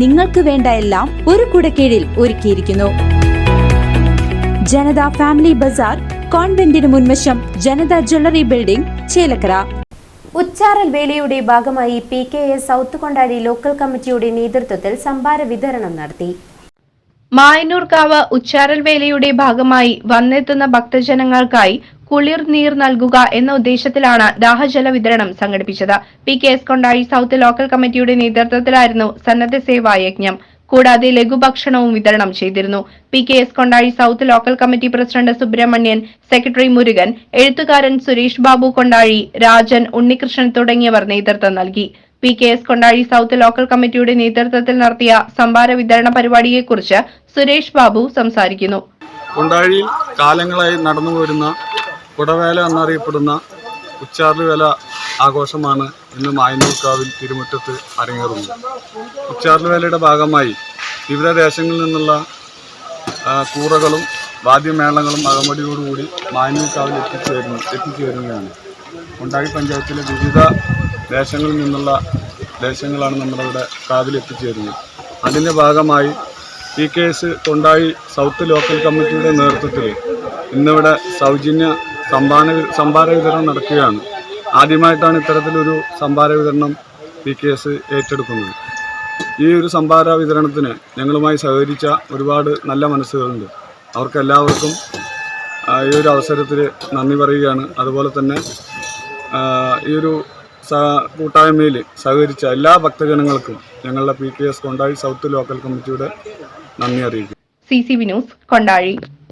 നിങ്ങൾക്ക് വേണ്ട എല്ലാം ഒരു കുടക്കീഴിൽ ഒരുക്കിയിരിക്കുന്നു. ജനത ഫാമിലി ബസാർ കോൺവെന്റിന് മുൻവശം ജനത ജ്വല്ലറി ബിൽഡിംഗ് ചേലക്കര. ഉച്ചാറൽ വേലയുടെ ഭാഗമായി P K S south Kondazhi local കമ്മിറ്റിയുടെ നേതൃത്വത്തിൽ സംഭാര വിതരണം നടത്തി. മായനൂർക്കാവ് ഉച്ചാരൽ വേലയുടെ ഭാഗമായി വന്നെത്തുന്ന ഭക്തജനങ്ങൾക്കായി കുളിർ നീർ നൽകുക എന്ന ഉദ്ദേശത്തിലാണ് ദാഹജല വിതരണം സംഘടിപ്പിച്ചത്. P K S Kondazhi south local കമ്മിറ്റിയുടെ നേതൃത്വത്തിലായിരുന്നു സന്നദ്ധ സേവാ യജ്ഞം. കൂടാതെ ലഘുഭക്ഷണവും വിതരണം ചെയ്തിരുന്നു. P K S Kondazhi south local committee president Subramanian secretary Murugan എഴുത്തുകാരൻ സുരേഷ് ബാബു കൊണ്ടാഴി രാജൻ ഉണ്ണികൃഷ്ണൻ തുടങ്ങിയവർ നേതൃത്വം നൽകി. P K S Kondazhi south local കമ്മിറ്റിയുടെ നേതൃത്വത്തിൽ നടത്തിയ സംഭാര വിതരണ പരിപാടിയെക്കുറിച്ച് സുരേഷ് ബാബു സംസാരിക്കുന്നു. കൊണ്ടാഴിയിൽ കാലങ്ങളായി നടന്നു വരുന്ന കുടവേല എന്നറിയപ്പെടുന്ന ഉച്ചാർലുവേല ആഘോഷമാണ് ഇന്ന് മായന്നൂർക്കാവിൽ തിരുമുറ്റത്ത് അരങ്ങേറുന്നത്. ഉച്ചാർലുവേലയുടെ ഭാഗമായി വിവിധ ദേശങ്ങളിൽ നിന്നുള്ള കൂറകളും വാദ്യമേളങ്ങളും അകമടിയോടുകൂടി മായന്നൂർക്കാവിൽ എത്തിച്ചേരുന്നു എത്തിച്ചേരുകയാണ്. കൊണ്ടാടി പഞ്ചായത്തിലെ വിവിധ ദേശങ്ങളിൽ നിന്നുള്ള ദേശങ്ങളാണ് നമ്മളിവിടെ കാവിൽ എത്തിച്ചേരുന്നത്. അതിന്റെ ഭാഗമായി P K S Kondazhi south local കമ്മിറ്റിയുടെ നേതൃത്വത്തിൽ ഇന്നിവിടെ സൗജന്യ സംഭാന സംഭാര വിതരണം നടക്കുകയാണ്. ആദ്യമായിട്ടാണ് ഇത്തരത്തിലൊരു സംഭാര വിതരണം പി കെ എസ് ഏറ്റെടുക്കുന്നത്. ഈ ഒരു സംഭാര വിതരണത്തിന് ഞങ്ങളുമായി സഹകരിച്ച ഒരുപാട് നല്ല മനസ്സുകളുണ്ട്. അവർക്കെല്ലാവർക്കും ഈ ഒരു അവസരത്തിൽ നന്ദി പറയുകയാണ്. അതുപോലെ തന്നെ ഈ ഒരു കൂട്ടായ്മയിൽ സഹകരിച്ച എല്ലാ ഭക്തജനങ്ങൾക്കും ഞങ്ങളുടെ P K S Kondazhi south local കമ്മിറ്റിയുടെ നന്ദി അറിയിക്കും C C V news Kondazhi